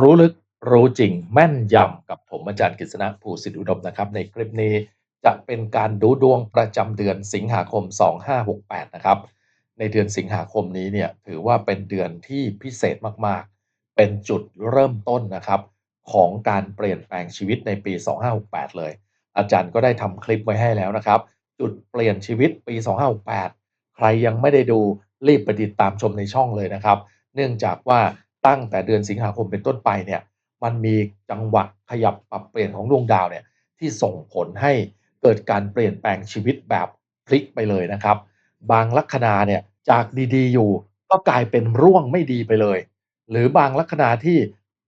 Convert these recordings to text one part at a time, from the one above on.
รู้ลึกรู้จริงแม่นยำกับผมอาจารย์กฤษณะภูสิทธิอุดมนะครับ ในคลิปนี้จะเป็นการดูดวงประจำเดือนสิงหาคม 2568 นะครับ ในเดือนสิงหาคมนี้เนี่ยถือว่าเป็นเดือนที่พิเศษมากๆ เป็นจุดเริ่มต้นนะครับ ของการเปลี่ยนแปลงชีวิตในปี 2568 เลย อาจารย์ก็ได้ทำคลิปไว้ให้แล้วนะครับ จุดเปลี่ยนชีวิตปี 2568 ใครยังไม่ได้ดูรีบไปติดตามชมในช่องเลยนะครับ เนื่องจากว่า ตั้งแต่เดือนสิงหาคมเป็นต้นไปเนี่ยมันมีจังหวะขยับปรับเปลี่ยนของดวงดาวเนี่ยที่ส่งผลให้เกิดการเปลี่ยนแปลงชีวิตแบบพลิกไปเลยนะครับ บางลัคนาเนี่ยจากดีๆ อยู่ก็กลายเป็นร่วงไม่ดีไปเลย หรือบางลัคนาที่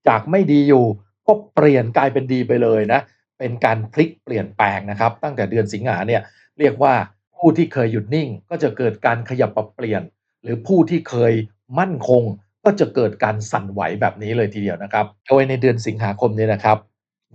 จากไม่ดีอยู่ก็เปลี่ยนกลายเป็นดีไปเลยนะเป็นการพลิกเปลี่ยนแปลงนะครับ ตั้งแต่เดือนสิงหาเนี่ยเรียกว่าผู้ที่เคยหยุดนิ่งก็จะเกิดการขยับปรับเปลี่ยน หรือผู้ที่เคยมั่นคง ก็จะเกิดการสั่นไหวแบบนี้เลยทีเดียวนะครับ โดยในเดือนสิงหาคมนี้นะครับ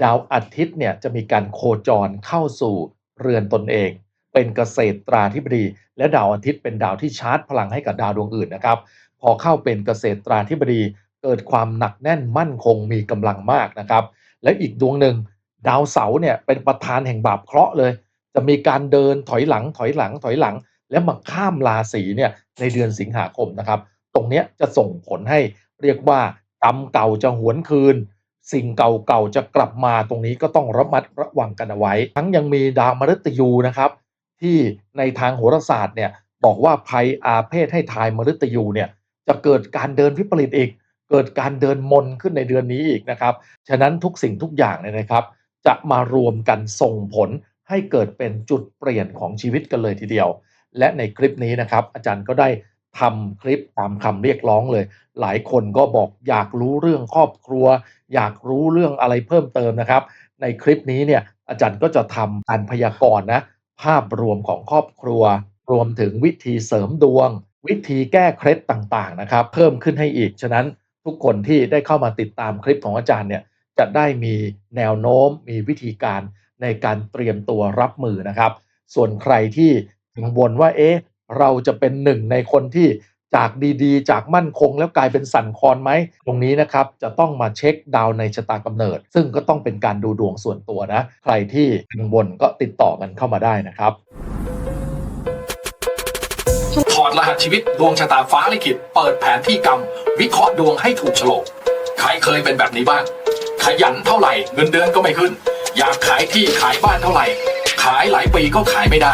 ดาวอาทิตย์เนี่ยจะมีการโคจรเข้าสู่เรือนตนเอง เป็นเกษตรตราธิบดี และดาวอาทิตย์เป็นดาวที่ชาร์จพลังให้กับดาวดวงอื่นนะครับ พอเข้าเป็นเกษตรตราธิบดี เกิดความหนักแน่นมั่นคงมีกำลังมากนะครับ และอีกดวงหนึ่งดาวเสาเนี่ยเป็นประธานแห่งบาปเคราะห์เลย จะมีการเดินถอยหลังถอยหลังถอยหลัง แล้วมาข้ามราศีเนี่ยในเดือนสิงหาคมนะครับ ตรงนี้จะส่งผลให้เรียกว่ากรรมเก่าจะหวนคืน สิ่งเก่าๆจะกลับมาตรงนี้ก็ต้องระมัดระวังกันเอาไว้ ทั้งยังมีดาวมฤตยูนะครับ ที่ในทางโหราศาสตร์เนี่ยบอกว่าภัยอาเพศให้ทายมฤตยูเนี่ยจะเกิดการเดินวิปริตอีก เกิดการเดินมนขึ้นในเดือนนี้อีกนะครับ ฉะนั้นทุกสิ่งทุกอย่างเนี่ยนะครับ จะมารวมกันส่งผลให้เกิดเป็นจุดเปลี่ยนของชีวิตกันเลยทีเดียว และในคลิปนี้นะครับ อาจารย์ก็ได้ ทำคลิปตามคำเรียกร้องเลย หลายคนก็บอกอยากรู้เรื่องครอบครัว อยากรู้เรื่องอะไรเพิ่มเติมนะครับ ในคลิปนี้เนี่ยอาจารย์ก็จะทำการพยากรณ์นะภาพรวมของครอบครัว รวมถึงวิธีเสริมดวง วิธีแก้เคล็ดต่างๆนะครับ เพิ่มขึ้นให้อีก ฉะนั้นทุกคนที่ได้เข้ามาติดตามคลิปของอาจารย์เนี่ยจะได้มีแนวโน้มมีวิธีการในการเตรียมตัวรับมือนะครับ ส่วนใครที่กังวลว่าเอ๊ะ เราจะเป็นหนึ่งในคนที่จากดีๆ จากมั่นคงแล้วกลายเป็นสั่นคลอนไหม ตรงนี้นะครับจะต้องมาเช็คดาวในชะตากำเนิด ซึ่งก็ต้องเป็นการดูดวงส่วนตัวนะ ใครที่กังวลก็ติดต่อกันเข้ามาได้นะครับถอดรหัสชีวิตดวงชะตาฟ้าลิขิตเปิดแผนที่กรรม วิเคราะห์ดวงให้ถูกโฉลกใครเคยเป็นแบบนี้บ้าง ขยันเท่าไหร่เงินเดือนก็ไม่ขึ้น อยากขายที่ขายบ้านเท่าไหร่ ขายหลายปีก็ขายไม่ได้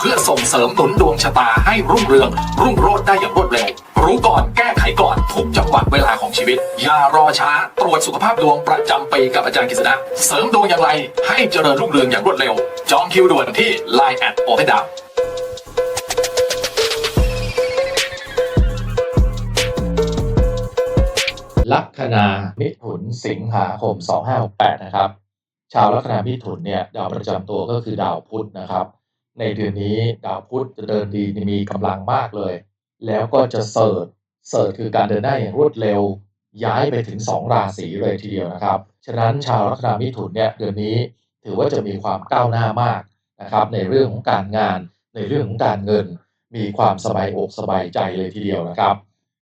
เพื่อส่งเสริมหนุนดวงชะตาให้รุ่งเรือง รุ่งโรจน์ได้อย่างรวดเร็ว รู้ก่อนแก้ไขก่อนทุกจังหวะเวลาของชีวิต อย่ารอช้า ตรวจสุขภาพดวงประจำปีกับอาจารย์กฤษณะเสริมดวงอย่างไร ให้เจริญรุ่งเรืองอย่างรวดเร็ว จองคิวด่วนที่ Line แอดโอเพนดาวลัคนามิถุนสิงหาคม 2568 นะครับ ชาวลัคนามิถุนเนี่ยดาวประจำตัวก็คือดาวพุธนะครับ ในเดือนนี้ดาวพุธจะเดินดีมีกำลังมากเลย แล้วก็จะเสิร์ชเสิร์ชคือการเดินได้อย่างรวดเร็ว ย้ายไปถึง 2 ราศีเลยทีเดียวนะครับ ฉะนั้นชาวลัคนามิถุนเนี่ยเดือนนี้ถือว่าจะมีความก้าวหน้ามากนะครับ ในเรื่องของการงาน ในเรื่องของการเงิน มีความสบายอกสบายใจเลยทีเดียวนะครับ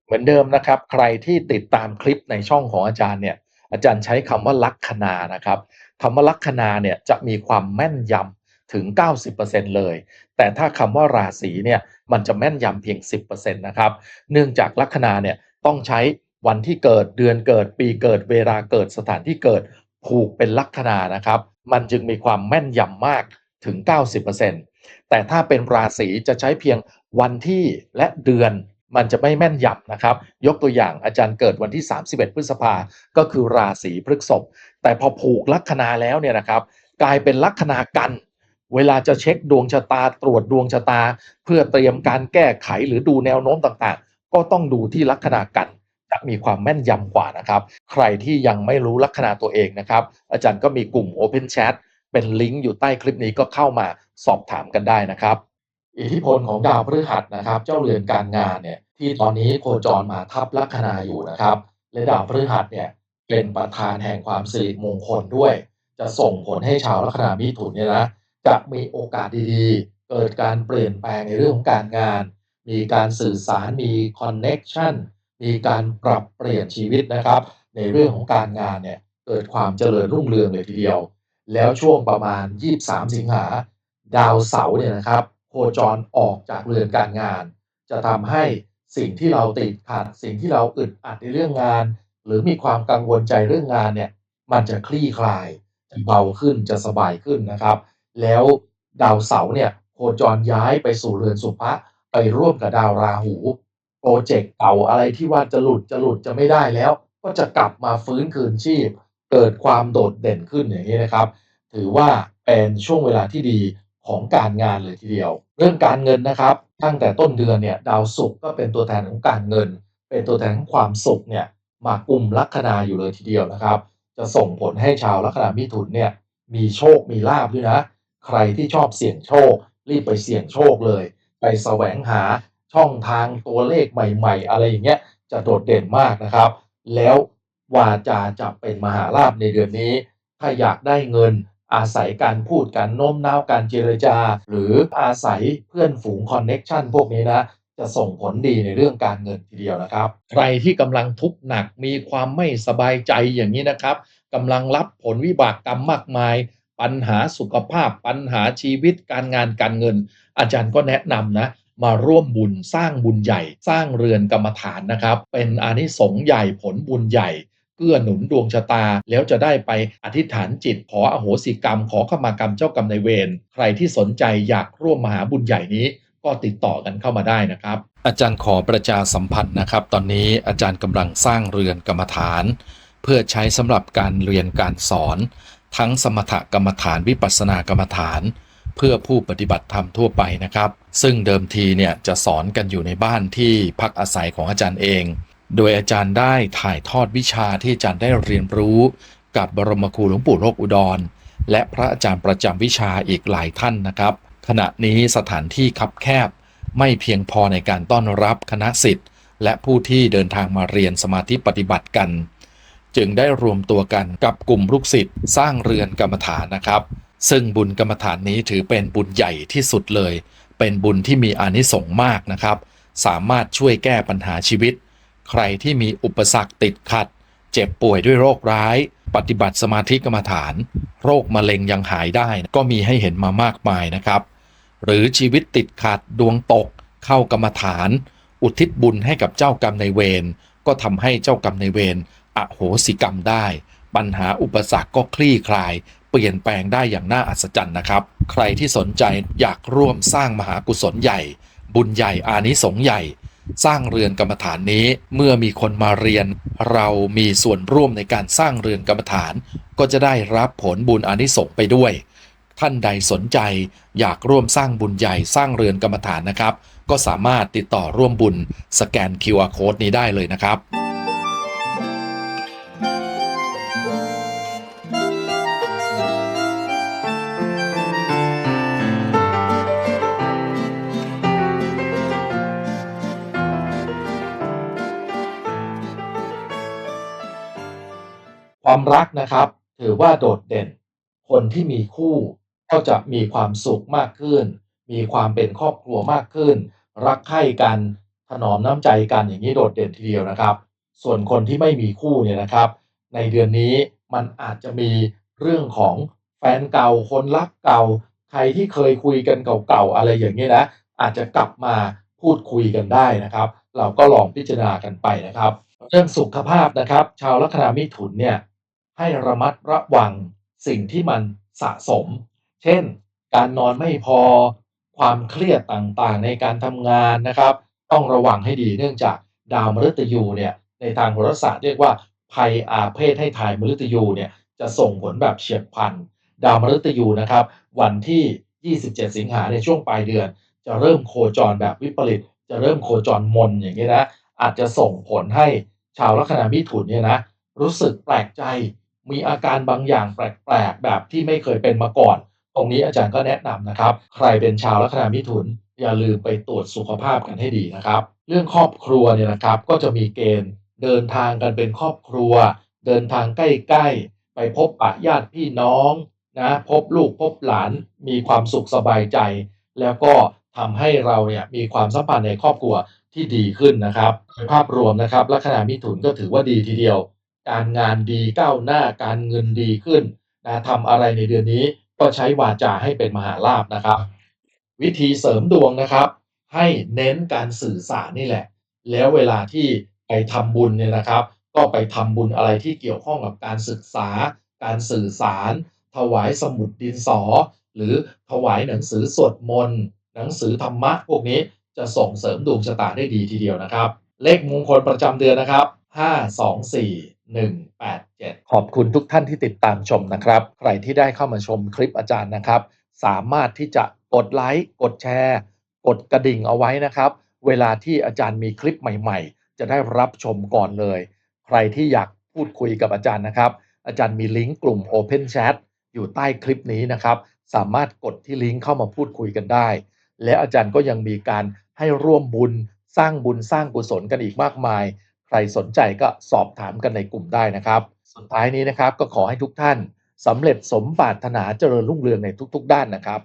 เหมือนเดิมนะครับ ใครที่ติดตามคลิปในช่องของอาจารย์เนี่ยอาจารย์ใช้คำว่าลัคนานะครับคำว่าลัคนาเนี่ยจะมีความแม่นยำ ถึง 90%เลย แต่ถ้าคำว่าราศีเนี่ยมันจะแม่นยำเพียง 10%นะครับ เนื่องจากลัคนาเนี่ยต้องใช้วันที่เกิดเดือนเกิดปีเกิดเวลาเกิดสถานที่เกิดผูกเป็นลัคนานะครับ มันจึงมีความแม่นยำมากถึง 90%แต่ถ้าเป็นราศีจะใช้เพียงวันที่และเดือนมันจะไม่แม่นยำนะครับ ยกตัวอย่างอาจารย์เกิดวันที่ 31 พฤษภาก็คือราศีพฤษภแต่พอผูกลัคนาแล้วเนี่ยนะครับ กลายเป็นลัคนากัน เวลาจะเช็คดวงชะตาตรวจดวงชะตา เพื่อเตรียมการแก้ไขหรือดูแนวโน้มต่างๆ ก็ต้องดูที่ลัคนากันจะมีความแม่นยำกว่านะครับ ใครที่ยังไม่รู้ลัคนาตัวเองนะครับ อาจารย์ก็มีกลุ่ม Open Chat เป็นลิงก์อยู่ใต้คลิปนี้ก็เข้ามาสอบถามกันได้นะครับ อิทธิพลของดาวพฤหัสนะครับ เจ้าเรือนการงานเนี่ยที่ตอนนี้โคจรมาทับลัคนาอยู่นะครับและดาวพฤหัสเนี่ยเป็นประธานแห่งความสิริมงคลด้วย จะส่งผลให้ชาวลัคนามิถุนเนี่ยนะ จะมีโอกาสดีๆ เกิดการเปลี่ยนแปลงในเรื่องของการงาน มีการสื่อสารมีคอนเน็ชันมีการปรับเปลี่ยนชีวิตนะครับ ในเรื่องของการงานเนี่ยเกิดความเจริญรุ่งเรืองเลยทีเดียว แล้วช่วงประมาณ 23 สิงหา ดาวเสาร์เนี่ยนะครับ โคจรออกจากเรือนการงาน จะทำให้สิ่งที่เราติดขัด สิ่งที่เราอึดอัดในเรื่องงาน หรือมีความกังวลใจเรื่องงานเนี่ยมันจะคลี่คลายจะเบาขึ้นจะสบายขึ้นนะครับ แล้วดาวเสาร์เนี่ยโคจรย้ายไปสู่เรือนสุภะไปร่วมกับดาวราหูโปรเจกต์เก่าอะไรที่ว่าจะหลุดจะหลุดจะไม่ได้แล้ว ก็จะกลับมาฟื้นคืนชีพ เกิดความโดดเด่นขึ้นอย่างนี้นะครับ ถือว่าเป็นช่วงเวลาที่ดีของการงานเลยทีเดียว เรื่องการเงินนะครับ ตั้งแต่ต้นเดือนเนี่ยดาวศุกร์ก็เป็นตัวแทนของการเงิน เป็นตัวแทนของความสุขเนี่ยมากลุ่มลัคนาอยู่เลยทีเดียวนะครับ จะส่งผลให้ชาวลัคนามิถุนเนี่ยมีโชคมีลาบด้วยนะ ใครที่ชอบเสี่ยงโชค รีบไปเสี่ยงโชคเลย ไปแสวงหาช่องทางตัวเลขใหม่ ๆ อะไรอย่างเงี้ยจะโดดเด่นมากนะครับ แล้ววาจาจะเป็นมหาลาภในเดือนนี้ ถ้าอยากได้เงินอาศัยการพูดการโน้มน้าวการเจรจา หรืออาศัยเพื่อนฝูงคอนเน็กชันพวกนี้นะจะส่งผลดีในเรื่องการเงินทีเดียวนะครับ ใครที่กำลังทุกข์หนักมีความไม่สบายใจอย่างนี้นะครับกำลังรับผลวิบากกรรมมากมาย ปัญหาสุขภาพปัญหาชีวิตการงานการเงิน อาจารย์ก็แนะนำนะมาร่วมบุญสร้างบุญใหญ่ สร้างเรือนกรรมฐานนะครับ เป็นอานิสงส์ใหญ่ผลบุญใหญ่เกื้อหนุนดวงชะตา แล้วจะได้ไปอธิษฐานจิตขออโหสิกรรม ขอขมากรรมเจ้ากรรมนายเวรใครที่สนใจอยากร่วมมหาบุญใหญ่นี้ ก็ติดต่อกันเข้ามาได้นะครับ อาจารย์ขอประชาสัมพันธ์นะครับ ตอนนี้อาจารย์กำลังสร้างเรือนกรรมฐาน เพื่อใช้สำหรับการเรียนการสอน ทั้งสมถกรรมฐานวิปัสสนากรรมฐาน เพื่อผู้ปฏิบัติธรรมทั่วไปนะครับ ซึ่งเดิมทีเนี่ยจะสอนกันอยู่ในบ้านที่พักอาศัยของอาจารย์เอง โดยอาจารย์ได้ถ่ายทอดวิชาที่อาจารย์ได้เรียนรู้กับบรมครูหลวงปู่โลกอุดร และพระอาจารย์ประจำวิชาอีกหลายท่านนะครับ ขณะนี้สถานที่คับแคบ ไม่เพียงพอในการต้อนรับคณะสิทธิ์และผู้ที่เดินทางมาเรียนสมาธิปฏิบัติกัน จึงได้รวมตัวกันกับกลุ่มลูกศิษย์สร้างเรือนกรรมฐานนะครับ ซึ่งบุญกรรมฐานนี้ถือเป็นบุญใหญ่ที่สุดเลย เป็นบุญที่มีอานิสงส์มากนะครับ สามารถช่วยแก้ปัญหาชีวิต ใครที่มีอุปสรรคติดขัด เจ็บป่วยด้วยโรคร้าย ปฏิบัติสมาธิกรรมฐาน โรคมะเร็งยังหายได้ ก็มีให้เห็นมามากมายนะครับ หรือชีวิตติดขัดดวงตก เข้ากรรมฐาน อุทิศบุญให้กับเจ้ากรรมในเวรก็ทำให้เจ้ากรรมในเวร อโหสิกรรมได้ ปัญหาอุปสรรคก็คลี่คลาย เปลี่ยนแปลงได้อย่างน่าอัศจรรย์นะครับ ใครที่สนใจอยากร่วมสร้างมหากุศลใหญ่ บุญใหญ่อานิสงส์ใหญ่ สร้างเรือนกรรมฐานนี้เมื่อมีคนมาเรียน เรามีส่วนร่วมในการสร้างเรือนกรรมฐาน ก็จะได้รับผลบุญอานิสงส์ไปด้วยท่านใดสนใจอยากร่วมสร้างบุญใหญ่สร้างเรือนกรรมฐานนะครับ ก็สามารถติดต่อร่วมบุญสแกน QR Code นี้ได้เลยนะครับ ความรักนะครับ ถือว่าโดดเด่น คนที่มีคู่ก็จะมีความสุขมากขึ้น มีความเป็นครอบครัวมากขึ้น รักใคร่กันถนอมน้ำใจกันอย่างนี้โดดเด่นทีเดียวนะครับ ส่วนคนที่ไม่มีคู่เนี่ยนะครับ ในเดือนนี้มันอาจจะมีเรื่องของแฟนเก่าคนรักเก่า ใครที่เคยคุยกันเก่าๆอะไรอย่างนี้นะ อาจจะกลับมาพูดคุยกันได้นะครับ เราก็ลองพิจารณากันไปนะครับ เรื่องสุขภาพนะครับ ชาวลัคนามิถุนเนี่ย ให้ระมัดระวังสิ่งที่มันสะสม เช่น การนอนไม่พอ ความเครียดต่างๆ ในการทำงานนะครับ ต้องระวังให้ดีเนื่องจากดาวมฤตยูเนี่ยในทางโหราศาสตร์เรียกว่าภัยอาเพศให้ทายมฤตยูเนี่ยจะส่งผลแบบเฉียบพลัน ดาวมฤตยูนะครับ วันที่ 27 สิงหาในช่วงปลายเดือน จะเริ่มโคจรแบบวิปริต จะเริ่มโคจรมนอย่างนี้นะอาจจะส่งผลให้ชาวลัคนามิถุนเนี่ยนะรู้สึกแปลกใจ มีอาการบางอย่างแปลกๆ แบบที่ไม่เคยเป็นมาก่อน ตรงนี้อาจารย์ก็แนะนำนะครับ ใครเป็นชาวลัคนามิถุน อย่าลืมไปตรวจสุขภาพกันให้ดีนะครับ เรื่องครอบครัวเนี่ยนะครับก็จะมีเกณฑ์เดินทางกันเป็นครอบครัว เดินทางใกล้ๆ ไปพบปะญาติพี่น้องนะพบลูกพบหลานมีความสุขสบายใจ แล้วก็ทำให้เราเนี่ยมีความสัมพันธ์ในครอบครัวที่ดีขึ้นนะครับโดยภาพรวมนะครับลัคนามิถุนก็ถือว่าดีทีเดียว การงานดีก้าวหน้าการเงินดีขึ้นนะทำอะไรในเดือนนี้ก็ใช้วาจาให้เป็นมหาลาภนะครับ วิธีเสริมดวงนะครับ ให้เน้นการสื่อสารนี่แหละ แล้วเวลาที่ไปทำบุญเนี่ยนะครับ ก็ไปทำบุญอะไรที่เกี่ยวข้องกับการศึกษา การสื่อสาร ถวายสมุดดินสอ หรือถวายหนังสือสวดมนต์หนังสือธรรมะพวกนี้จะส่งเสริมดวงชะตาได้ดีทีเดียวนะครับ เลขมงคลประจำเดือนนะครับ 5 2 4 1 8 7 ขอบคุณทุกท่านที่ติดตามชมนะครับ ใครที่ได้เข้ามาชมคลิปอาจารย์นะครับ สามารถที่จะกดไลค์กดแชร์ กดกระดิ่งเอาไว้นะครับ เวลาที่อาจารย์มีคลิปใหม่ ๆ จะได้รับชมก่อนเลย ใครที่อยากพูดคุยกับอาจารย์นะครับ อาจารย์มีลิงก์กลุ่ม Open Chat อยู่ใต้คลิปนี้นะครับ สามารถกดที่ลิงก์เข้ามาพูดคุยกันได้ และอาจารย์ก็ยังมีการให้ร่วมบุญสร้างบุญสร้างกุศลกันอีกมากมาย ใครสนใจก็สอบถามกันในกลุ่มได้นะครับ สุดท้ายนี้นะครับก็ขอให้ทุกท่านสำเร็จสมปรารถนาเจริญรุ่งเรืองในทุก ๆ ด้านนะครับ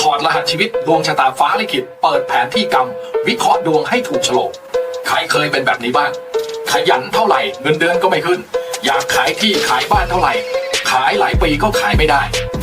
ถอดรหัสชีวิตดวงชะตาฟ้าลิขิตเปิดแผนที่กรรม วิเคราะห์ดวงให้ถูกโฉลกใครเคยเป็นแบบนี้บ้าง ขยันเท่าไหร่เงินเดือนก็ไม่ขึ้น อยากขายที่ขายบ้านเท่าไหร่ ขายหลายปีก็ขายไม่ได้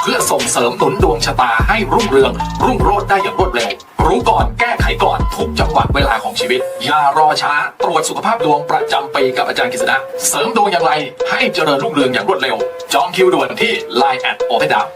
เพื่อส่งเสริมหนุนดวงชะตาให้รุ่งเรือง รุ่งโรจน์ได้อย่างรวดเร็ว รู้ก่อนแก้ไขก่อนทุกจังหวะเวลาของชีวิต อย่ารอช้า ตรวจสุขภาพดวงประจำปีกับอาจารย์กฤษณะเสริมดวงอย่างไรให้เจริญรุ่งเรืองอย่างรวดเร็ว จองคิวด่วนที่ Line แอดโอเพนดาว